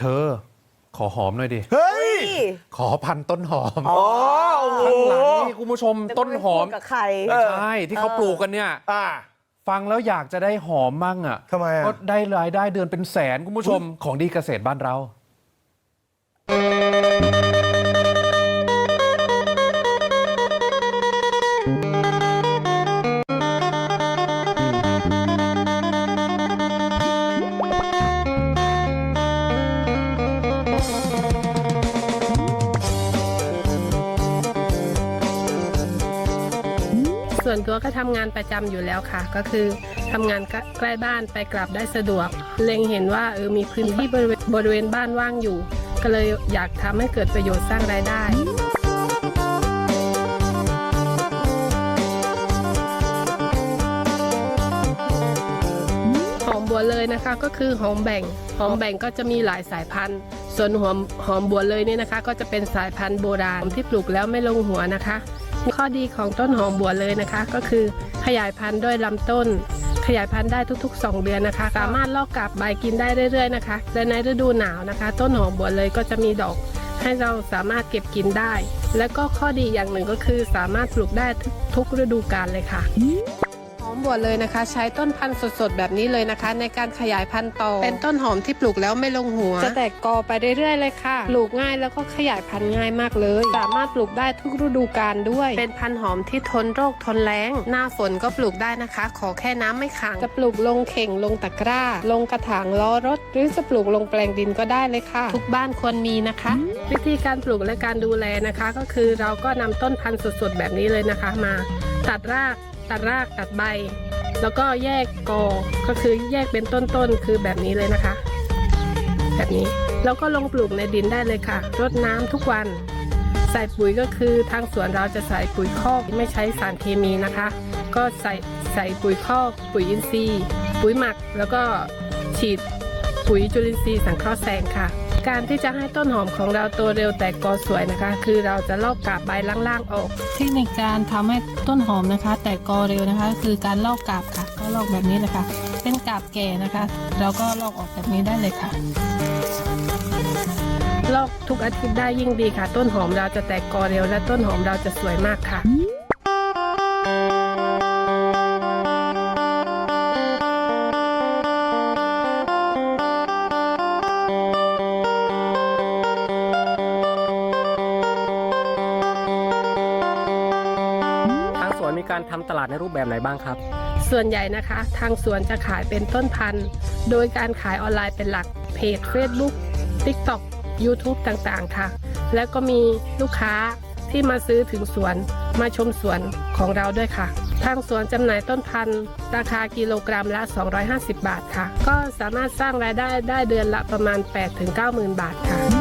เธอ ขอหอมหน่อยดิ เฮ้ย ขอพันต้นหอม อ๋อโอ้โห ข้างหลังนี่คุณผู้ชมต้นหอม แต่ก็ไพูดกับใคร เออ ใช่ ที่เขาปลูกกันเนี่ย อ่า ฟังแล้วอยากจะได้หอมมั่งอะทำไมอะ ก็ได้รายได้เดือนเป็นแสนคุณผู้ชมของดีเกษตรบ้านเรา ส่วนตัวก็ทำงานประจำอยู่แล้วค่ะ ก็คือทำงานใกล้บ้านไปกลับได้สะดวก เล็งเห็นว่าเออมีพื้นที่บริเวณบริเวณบ้านว่างอยู่ ก็เลยอยากทำให้เกิดประโยชน์สร้างรายได้หอมบัวเลยนะคะก็คือหอมแบ่งหอมแบ่งก็จะมีหลายสายพันธุ์ ส่วนหอมหอมบัวเลยเนี่ยนะคะ ก็จะเป็นสายพันธุ์โบราณที่ปลูกแล้วไม่ลงหัวนะคะ ข้อดีของต้นหอมบัวเลยนะคะ ก็คือขยายพันธุ์ด้วยลำต้น ขยายพันธุ์ได้ทุก ๆ 2 เดือนนะคะ สามารถลอกกาบใบกินได้เรื่อย ๆ นะคะและในฤดูหนาวนะคะ ต้นหอมบัวเลยก็จะมีดอก ให้เราสามารถเก็บกินได้ และก็ข้อดีอย่างหนึ่งก็คือสามารถปลูกได้ทุกฤดูกาลเลยค่ะ อมบัวเลยนะคะ ใช้ต้นพันธุ์สดๆแบบนี้เลยนะคะ ในการขยายพันธุ์ต่อ เป็นต้นหอมที่ปลูกแล้วไม่ลงหัว จะแตกกอไปเรื่อยๆเลยค่ะ ปลูกง่ายแล้วก็ขยายพันธุ์ง่ายมากเลย สามารถปลูกได้ทุกฤดูกาลด้วย เป็นพันธุ์หอมที่ทนโรคทนแล้ง หน้าฝนก็ปลูกได้นะคะ ขอแค่น้ำไม่ขัง จะปลูกลงเข่งลงตะกร้า ลงกระถางล้อรถ หรือจะปลูกลงแปลงดินก็ได้เลยค่ะ ทุกบ้านควรมีนะคะ วิธีการปลูกและการดูแลนะคะ ก็คือเราก็นำต้นพันธุ์สดๆแบบนี้เลยนะคะ มาตัดราก ตัดรากตัดใบ แล้วก็แยกกอก็คือแยกเป็นต้นๆคือแบบนี้เลยนะคะ แบบนี้แล้วก็ลงปลูกในดินได้เลยค่ะรดน้ำทุกวัน ใส่ปุ๋ยก็คือทางสวนเราจะใส่ปุ๋ยคอกไม่ใช้สารเคมีนะคะ ก็ใส่ใส่ปุ๋ยคอก ปุ๋ยอินทรีย์ ปุ๋ยหมักแล้วก็ฉีดปุ๋ยจุลินทรีย์สังเคราะห์แสงค่ะ การที่จะให้ต้นหอมของเราโตเร็วแตกกอสวยนะคะ คือเราจะลอกกาบใบล่างๆออก เทคนิคการทำให้ต้นหอมนะคะ แตกกอเร็วนะคะ คือการลอกกาบค่ะ ก็ลอกแบบนี้เลยค่ะ เป็นกาบแก่นะคะ เราก็ลอกออกแบบนี้ได้เลยค่ะลอกทุกอาทิตย์ได้ยิ่งดีค่ะ ต้นหอมเราจะแตกกอเร็วและต้นหอมเราจะสวยมากค่ะ มีการทำตลาดในรูปแบบไหนบ้างครับ ส่วนใหญ่นะคะ ทางสวนจะขายเป็นต้นพันธุ์ โดยการขายออนไลน์เป็นหลักเพจ Facebook TikTok YouTube ต่างๆ ค่ะ แล้วก็มีลูกค้าที่มาซื้อถึงสวนมาชมสวนของเราด้วยค่ะ ทางสวนจำหน่ายต้นพันธุ์ ราคากิโลกรัมละ 250 บาทค่ะ ก็สามารถสร้างรายได้ได้เดือนละประมาณ 8-90,000 บาทค่ะ